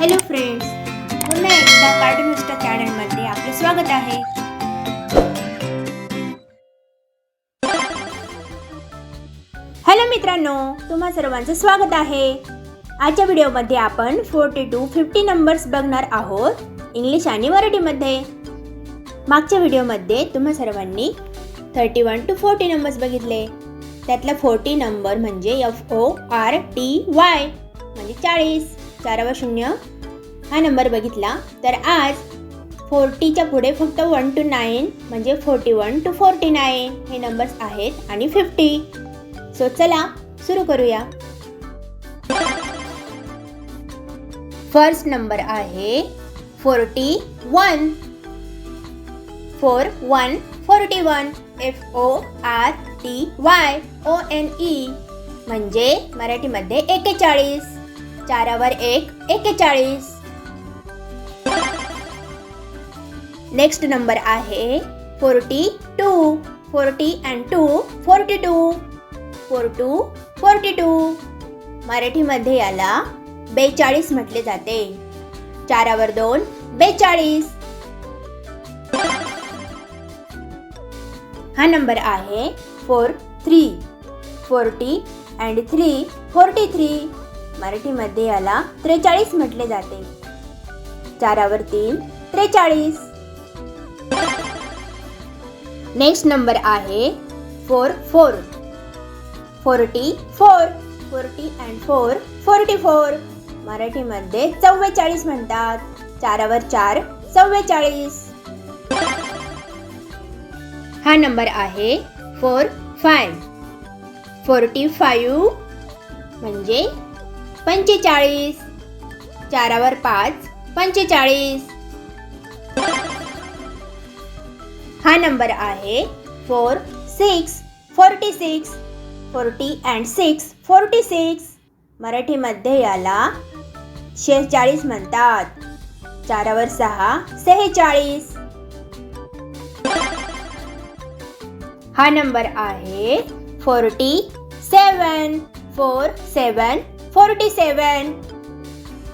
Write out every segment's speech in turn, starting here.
Hello friends पुन्हा एकदा cartoon चॅनलमध्ये आपले स्वागत आहे. हॅलो मित्रांनो. तुम्हा सर्वांचं स्वागत आहे. आजच्या व्हिडिओमध्ये आपण फोर्टी टू फिफ्टी नंबर्स बघणार आहोत इंग्लिश आणि मराठीमध्ये मागच्या व्हिडिओमध्ये तुम्हा सर्वांनी thirty one two forty numbers बघितले. त्यातला फोर्टी नंबर म्हणजे F O R T Y म्हणजे चाळीस. चारावा शून्य. हा नंबर बघितला. तर आज फोर्टीच्या पुढे फक्त वन टू नाईन म्हणजे forty one two forty nine हे नंबर्स आहेत आणि फिफ्टी. सो चला सुरू करूया. फर्स्ट नंबर आहे forty one. Four one forty one. F O R T Y O N E म्हणजे मराठीमध्ये एकेचाळीस. चारावर एक एकेचाळीस. नेक्स्ट नंबर आहे forty two. Forty and two forty two four two forty two मराठीमध्ये याला बेचाळीस म्हटले जाते. चारावर दोन बेचाळीस. हा नंबर आहे four three. Forty and three forty three मराठीमध्ये याला त्रेचाळीस म्हटले जाते. चारावर तीन त्रेचाळीस. नेक्स्ट नंबर आहे four four forty four forty and four forty four मराठीमध्ये चव्वेचाळीस म्हणतात. चारावर चार चव्वेचाळीस. हा नंबर आहे फोर फाय फोर्टी फायू म्हणजे पंचेचाळीस. चारावर पाच पंचेचाळीस. हा नंबर आहे four six forty six forty and six forty six. मराठीमध्ये याला शेहेचाळीस म्हणतात. चारावर सहा सेहेचाळीस. हा नंबर आहे forty seven four seven forty seven.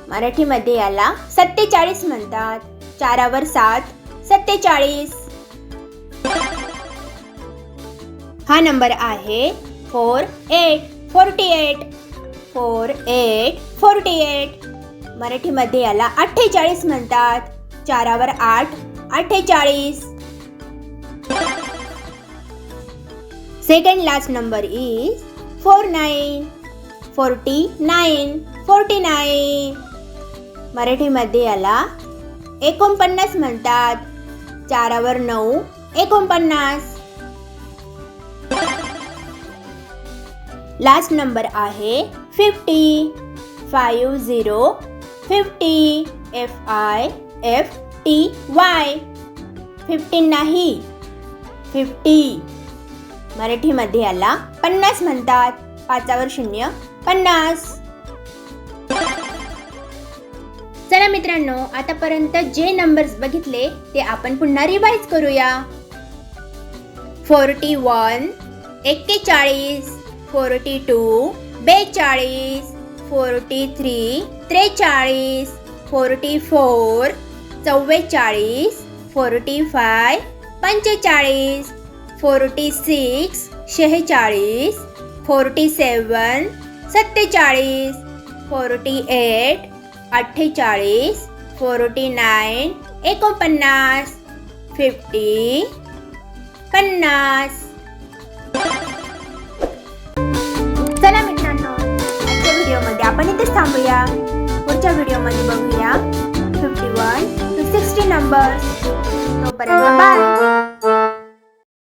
मराठीमध्ये याला सत्तेचाळीस म्हणतात. चारावर सात सत्तेचाळीस. हा नंबर आहे four eight forty eight. Four eight forty eight. मराठीमध्ये याला अठ्ठेचाळीस म्हणतात. चारावर आठ अठ्ठेचाळीस. Second last number is four nine. Forty nine forty nine. मराठीमध्ये याला एकोणपन्नास म्हणतात. चारावर नऊ एकोणपन्नास. लास्ट नंबर आहे fifty five zero fifty F I F T Y fifteen नाही. फिफ्टी मराठीमध्ये याला पन्नास म्हणतात. पाचावर शून्य पन्नास. चला मित्रांनो आतापर्यंत जे नंबर्स बघितले ते आपण पुन्हा रिवाईज करूया. फोर्टी वन एक्केचाळीस. फोर्टी टू बेचाळीस. फोर्टी थ्री त्रेचाळीस. फोर्टी फोर चव्वेचाळीस. फोर्टी फाय पंचेचाळीस. फोर्टी सिक्स शेहेचाळीस. फोर्टी सेवन सत्तेचाळीस फोर्टी एट अठ्ठेचाळीस फोर्टी नाईन एकोणपन्नास फिफ्टी पन्नास. चला मित्रांनो आजच्या व्हिडिओमध्ये आपण इथेच थांबूया. पुढच्या व्हिडिओमध्ये बघूया. Fifty one two sixty number तोपर्यंत बाय